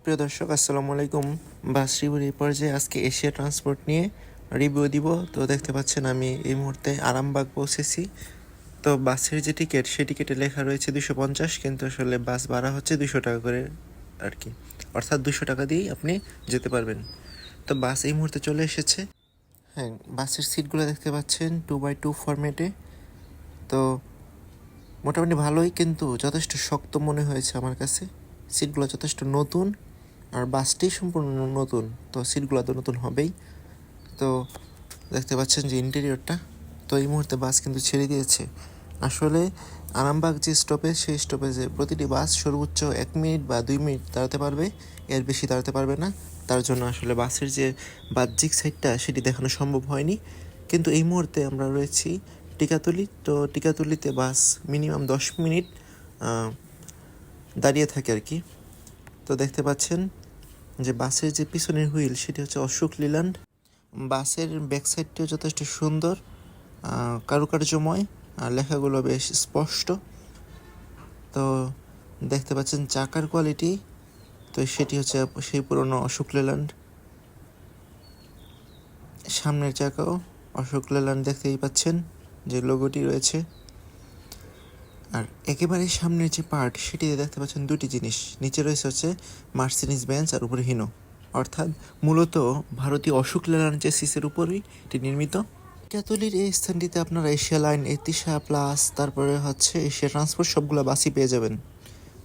সুপ্রিয় দর্শক, আসসালামু আলাইকুম। বাস রিভিউর এই পর্যায়ে আজকে এশিয়া ট্রান্সপোর্ট নিয়ে রিভিউ দিব। তো দেখতে পাচ্ছেন, আমি এই মুহূর্তে আরামবাগ পৌঁছেছি। তো বাসের যে টিকিট, সেই টিকিটে লেখা রয়েছে দুশো পঞ্চাশ, কিন্তু আসলে বাস ভাড়া হচ্ছে দুশো টাকা করে আর কি। অর্থাৎ দুশো টাকা দিয়েই আপনি যেতে পারবেন। তো বাস এই মুহূর্তে চলে এসেছে। হ্যাঁ বাসের সিটগুলো দেখতে পাচ্ছেন টু বাই টু ফরম্যাটে তো মোটামুটি ভালোই, কিন্তু যথেষ্ট শক্ত মনে হয়েছে আমার কাছে। সিটগুলো যথেষ্ট নতুন। আর বাসটি সম্পূর্ণ নতুন, তো সিটগুলো তো নতুন হবেই। তো দেখতে পাচ্ছেন যে ইন্টেরিয়রটা তো এই মুহূর্তে বাস কিন্তু ছেড়ে দিয়েছে। আসলে আরামবাগ যে স্টপেজ সেই স্টপেজে প্রতিটি বাস সর্বোচ্চ এক মিনিট বা দুই মিনিট দাঁড়াতে পারবে, এর বেশি দাঁড়াতে পারবে না। তার জন্য আসলে বাসের যে বাহ্যিক সাইডটা সেটি দেখানো সম্ভব হয়নি। কিন্তু এই মুহূর্তে আমরা রয়েছি টিকাতলি, তো টিকাতলিতে বাস মিনিমাম দশ মিনিট দাঁড়িয়ে থাকে আর কি। তো দেখতে পাচ্ছেন যে বাসের যে পিছনের হুইল, সেটি হচ্ছে অশোক লিল্যান্ড বাসের ব্যাক সাইডটিও যথেষ্ট সুন্দর কারুকার্যময় লেখাগুলো বেশ স্পষ্ট। তো দেখতে পাচ্ছেন চাকার কোয়ালিটি, তো সেটি হচ্ছে সেই পুরনো অশোক লেল্যান্ড সামনের চাকাও অশোক লেল্যান্ড দেখতেই পাচ্ছেন যে লোগোটি রয়েছে। আর একেবারে সামনের যে পার্ট সেটিতে দেখতে পাচ্ছেন দুটি জিনিস। নিচে রয়েছে হচ্ছে মার্সিনিস বেঞ্চ আর উপরে হিনো অর্থাৎ মূলত ভারতীয় অশোক লেল্যান্ড যে সিসের উপরই এটি নির্মিত। ক্যাথলির এই স্থানটিতে আপনারা এশিয়া লাইন এতিশা প্লাস তারপরে হচ্ছে এশিয়া ট্রান্সপোর্ট সবগুলো বাসই পেয়ে যাবেন।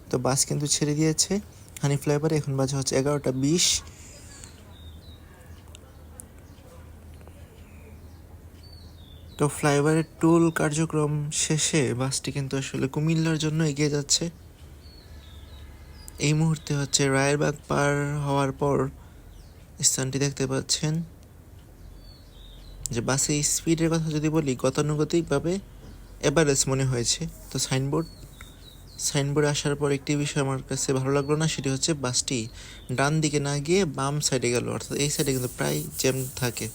তো বাস কিন্তু ছেড়ে দিয়েছে। হানি ফ্লাইওভারে এখন বাজে হচ্ছে এগারোটা বিশ। তো ফ্লাইওভারের টুল কার্যক্রম শেষে বাসটি কিন্তু আসলে কুমিল্লার জন্য এগিয়ে যাচ্ছে। এই মুহূর্তে হচ্ছে রায়েরবাগ পার হওয়ার পর স্থানটি দেখতে পাচ্ছেন। যে বাসে স্পিডের কথা যদি বলি, গতানুগতিকভাবে এভারেজ মনে হয়েছে। তো সাইনবোর্ড, সাইনবোর্ডে আসার পর একটি বিষয় আমার কাছে ভালো লাগল না, সেটি হচ্ছে বাসটি ডান দিকে না গিয়ে বাম সাইডে গেল। অর্থাৎ এই সাইডে কিন্তু প্রায় জ্যাম থাকে।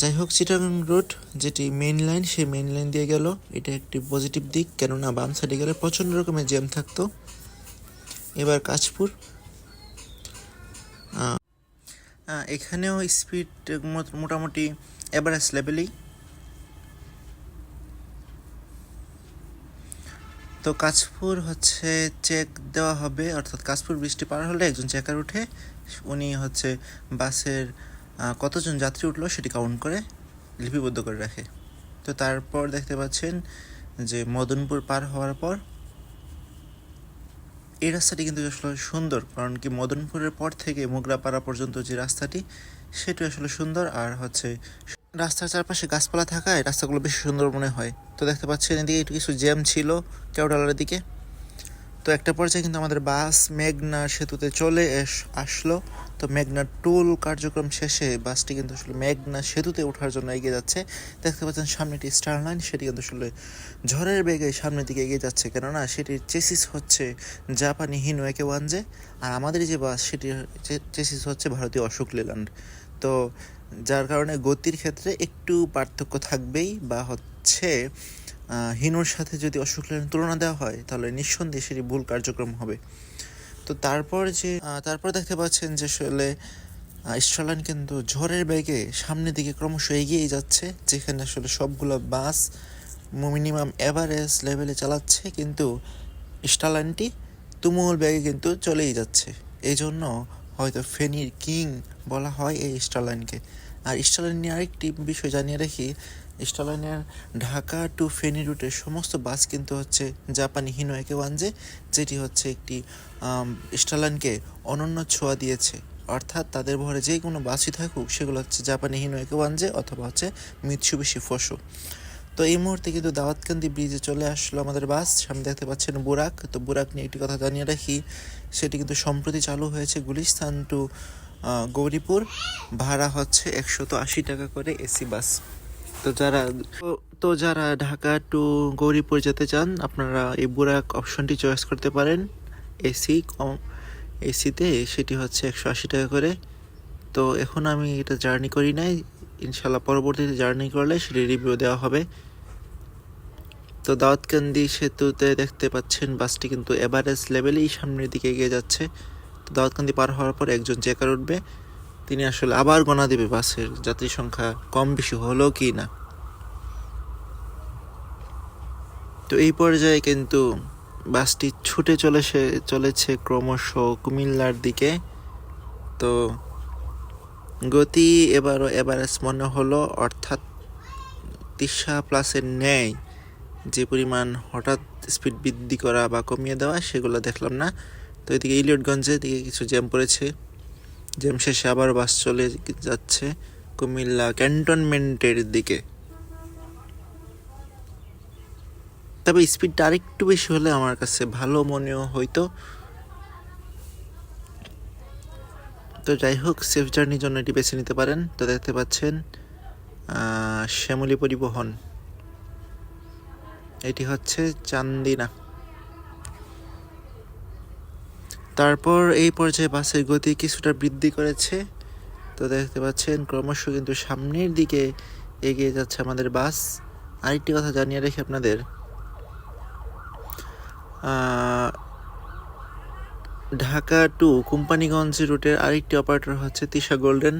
যাই হোক চিটাগাং রোড যেটি মেইন লাইন সেই মেইন লাইন দিয়ে গেল। এটা একটি পজিটিভ দিক কেননা বাম সাইডে গেলে প্রচণ্ড রকমের জ্যাম থাকতো। এবার আহ, এখানেও স্পিড মোটামুটি এভারেজ লেভেলেই তো কাশপুর হচ্ছে চেক দেওয়া হবে অর্থাৎ কাশপুর বৃষ্টি পার হলে একজন চেকার উঠে উনি হচ্ছে বাসের কতজন যাত্রী উঠল সেটি কাউন্ট করে লিপিবদ্ধ করে রাখে। তো তারপর দেখতে পাচ্ছেন যে মদনপুর পার হওয়ার পর এই রাস্তাটি কিন্তু আসলে সুন্দর, কারণ কি মদনপুরের পর থেকে মোগরাপাড়া পর্যন্ত যে রাস্তাটি, সেটি আসলে সুন্দর। আর হচ্ছে রাস্তার চারপাশে গাছপালা থাকায় রাস্তাগুলো বেশি সুন্দর মনে হয়। তো দেখতে পাচ্ছেন এদিকে একটু কিছু জ্যাম ছিল কেওডালার দিকে। তো একটা পর্যায়ে কিন্তু আমাদের বাস মেঘনা সেতুতে চলে আসলো। তো মেঘনা টোল কার্যক্রম শেষে বাসটি কিন্তু আসলে মেঘনা সেতুতে ওঠার জন্য এগিয়ে যাচ্ছে। দেখতে পাচ্ছেন সামনে একটি স্টার লাইন, সেটি কিন্তু আসলে ঝড়ের বেগে সামনের দিকে এগিয়ে যাচ্ছে। কেননা সেটির চেসিস হচ্ছে জাপানি হিনো একে ওয়ানজে, আর আমাদের যে বাস, সেটির চেসিস হচ্ছে ভারতীয় অশোক লেল্যান্ড। তো যার কারণে গতির ক্ষেত্রে একটু পার্থক্য থাকবেই বা হচ্ছে হিনোর সাথে যদি অশোক তুলনা দেওয়া হয়, তাহলে নিঃসন্দেহে সেটি ভুল কার্যক্রম হবে। তো তারপর যে তারপর দেখতে পাচ্ছেন যে আসলে স্ট্রালাইন কিন্তু ঝড়ের বেগে সামনের দিকে ক্রমশ এগিয়েই যাচ্ছে, যেখানে আসলে সবগুলো বাস মিনিমাম এভারেজ লেভেলে চালাচ্ছে, কিন্তু স্টারলাইনটি তুমুল বেগে কিন্তু চলেই যাচ্ছে। এই জন্য হয়তো ফেনীর কিং বলা হয় এই স্টারলাইনকে আর স্টারলাইন নিয়ে আরেকটি বিষয় জানিয়ে রাখি স্টারলাইনের ঢাকা টু ফেনী রুটের সমস্ত বাস কিন্তু হচ্ছে জাপানি হিনো একে ওয়ানজে যেটি হচ্ছে একটি আম, স্টারলাইনকে অনন্য ছোঁয়া দিয়েছে। অর্থাৎ তাদের ভরে যে কোনো বাসই থাকুক সেগুলো হচ্ছে জাপানি হিনো একে ওয়ানজে অথবা হচ্ছে মিৎসুবিশি ফসো। তো এই মুহূর্তে কিন্তু দাওয়াতকান্দি ব্রিজে চলে আসলো আমাদের বাস। সামনে দেখতে পাচ্ছেন বুরাক। তো বুরাক নিয়ে একটি কথা জানিয়ে রাখি সেটি কিন্তু সম্প্রতি চালু হয়েছে গুলিস্তান টু গৌরীপুর। ভাড়া হচ্ছে একশত আশি টাকা করে এসি বাস। তো যারা, তো- যারা ঢাকা টু গৌরীপুর যেতে চান, আপনারা এই বুরাক অপশনটি চয়েস করতে পারেন। এসি কম এসিতে সেটি হচ্ছে একশো আশি টাকা করে। তো এখন আমি এটা জার্নি করি নাই। ইনশাল্লাহ পরবর্তীতে জার্নি করলে সেটি রিভিউ দেওয়া হবে। তো দাউদকান্দি সেতুতে দেখতে পাচ্ছেন বাসটি কিন্তু এভারেস্ট লেভেলেই সামনের দিকে এগিয়ে যাচ্ছে। তো দাউদকান্দি পার হওয়ার পর একজন চেকার উঠবে। তিনি আসলে আবার গণা দেবে বাসের যাত্রী সংখ্যা কম বেশি হলো কি না? তো এই পর্যায়ে কিন্তু বাসটি ছুটে চলেছে চলেছে ক্রমশ কুমিল্লার দিকে। তো গতি এবারও এভারেজ মনে হলো, অর্থাৎ তিশা প্লাসের ন্যায় যে পরিমাণ হঠাৎ স্পিড বৃদ্ধি করা বা কমিয়ে দেওয়া, সেগুলো দেখলাম না। তো এদিকে ইলিয়টগঞ্জের দিকে কিছু জ্যাম পড়েছে। জ্যাম শেষে আবার বাস চলে যাচ্ছে কুমিল্লা ক্যান্টনমেন্টের দিকে। তবে স্পিডটা আরেকটু বেশি হলে আমার কাছে ভালো মনেও হইতো। তো যাই হোক সেফ জার্নির জন্য এটি বেছে নিতে পারেন। তো দেখতে পাচ্ছেন শ্যামলী পরিবহন। এটি হচ্ছে চান্দিনা। তারপর এই পর্যায়ে বাসের গতি কিছুটা বৃদ্ধি করেছে। তো দেখতে পাচ্ছেন, ক্রমশ কিন্তু সামনের দিকে এগিয়ে যাচ্ছে আমাদের বাস। আরেকটি কথা জানিয়ে রেখে আপনাদের। ঢাকা টু কোম্পানিগঞ্জ রুটের আরেকটি অপারেটর হচ্ছে তিশা গোল্ডেন।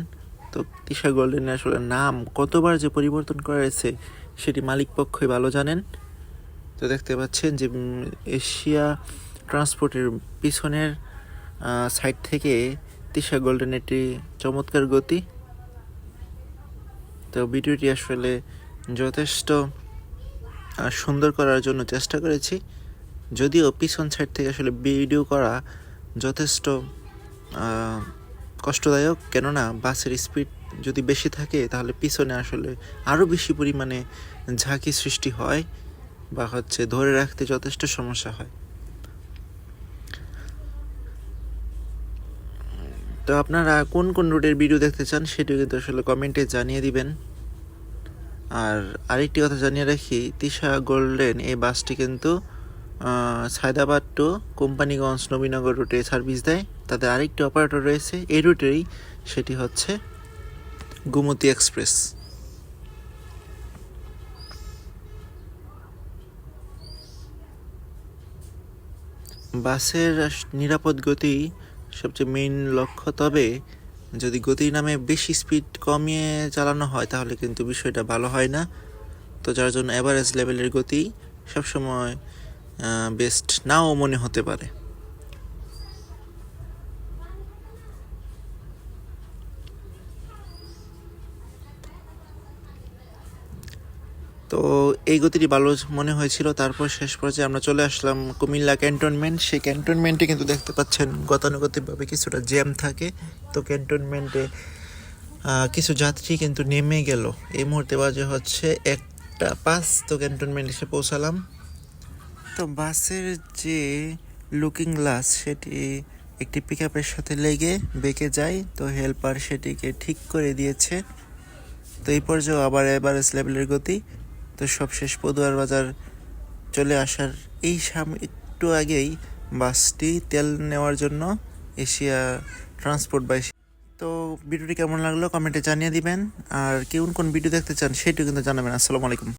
তো তিশা গোল্ডেনের আসলে নাম কতবার যে পরিবর্তন করা হয়েছে, সেটি মালিক পক্ষই ভালো জানেন। তো দেখতে পাচ্ছেন যে এশিয়া ট্রান্সপোর্টের পিছনের সাইড থেকে তিশা গোল্ডেন একটি চমৎকার গতি। তো ভিডিওটি আসলে যথেষ্ট সুন্দর করার জন্য চেষ্টা করেছি। যদিও পিছন সাইড থেকে আসলে ভিডিও করা যথেষ্ট কষ্টদায়ক। কেননা বাসের স্পিড যদি বেশি থাকে, তাহলে পিছনে আসলে আরও বেশি পরিমাণে ঝাঁকি সৃষ্টি হয় বা হচ্ছে ধরে রাখতে যথেষ্ট সমস্যা হয়। তো আপনারা কোন কোন রুটের ভিডিও দেখতে চান সেটিও কিন্তু আসলে কমেন্টে জানিয়ে দিবেন। আর আরেকটি কথা জানিয়ে রাখি, তিশা গোল্ডেন এই বাসটি কিন্তু সায়দাবাদ টু কোম্পানিগঞ্জ নবীনগর রুটে সার্ভিস দেয়। তাদের আরেকটি অপারেটর রয়েছে, এই রুটেই সেটি হচ্ছে গুমতি এক্সপ্রেস বাসের নিরাপদ গতি সবচেয়ে মেইন লক্ষ্য। তবে যদি গতির নামে বেশি স্পিড কমিয়ে চালানো হয়, তাহলে কিন্তু বিষয়টা ভালো হয় না। তো যার জন্য অ্যাভারেজ লেভেলের গতি সবসময় বেস্ট নাও মনে হতে পারে। তো এই গতিটি ভালো মনে হয়েছিল। তারপর শেষ পর্যায়ে আমরা চলে আসলাম কুমিল্লা ক্যান্টনমেন্ট। সেই ক্যান্টনমেন্টে কিন্তু দেখতে পাচ্ছেন গতানুগতিকভাবে কিছুটা জ্যাম থাকে। তো ক্যান্টনমেন্টে কিছু যাত্রী কিন্তু নেমে গেল। এই মুহূর্তে বাজে হচ্ছে একটা পাঁচ। তো ক্যান্টনমেন্ট এসে পৌঁছালাম। তো বাসের যে লুকিং গ্লাস সেটি একটি পিক আপের সাথে লেগে বেঁকে যায়। তো হেল্পার সেটিকে ঠিক করে দিয়েছে। তো এই পর্যায়েও আবার এভারেজ লেভেলের গতি। তো সব শেষ পদুয়ার বাজার চলে আসার এই সাম একটু আগেই বাসটি তেল নেওয়ার জন্য এশিয়া ট্রান্সপোর্ট বাই তো ভিডিওটি কেমন লাগল কমেন্টে জানিয়ে দিবেন। আর কেউ কোন ভিডিও দেখতে চান সেটিও কিন্তু জানাবেন। আসসালামু আলাইকুম।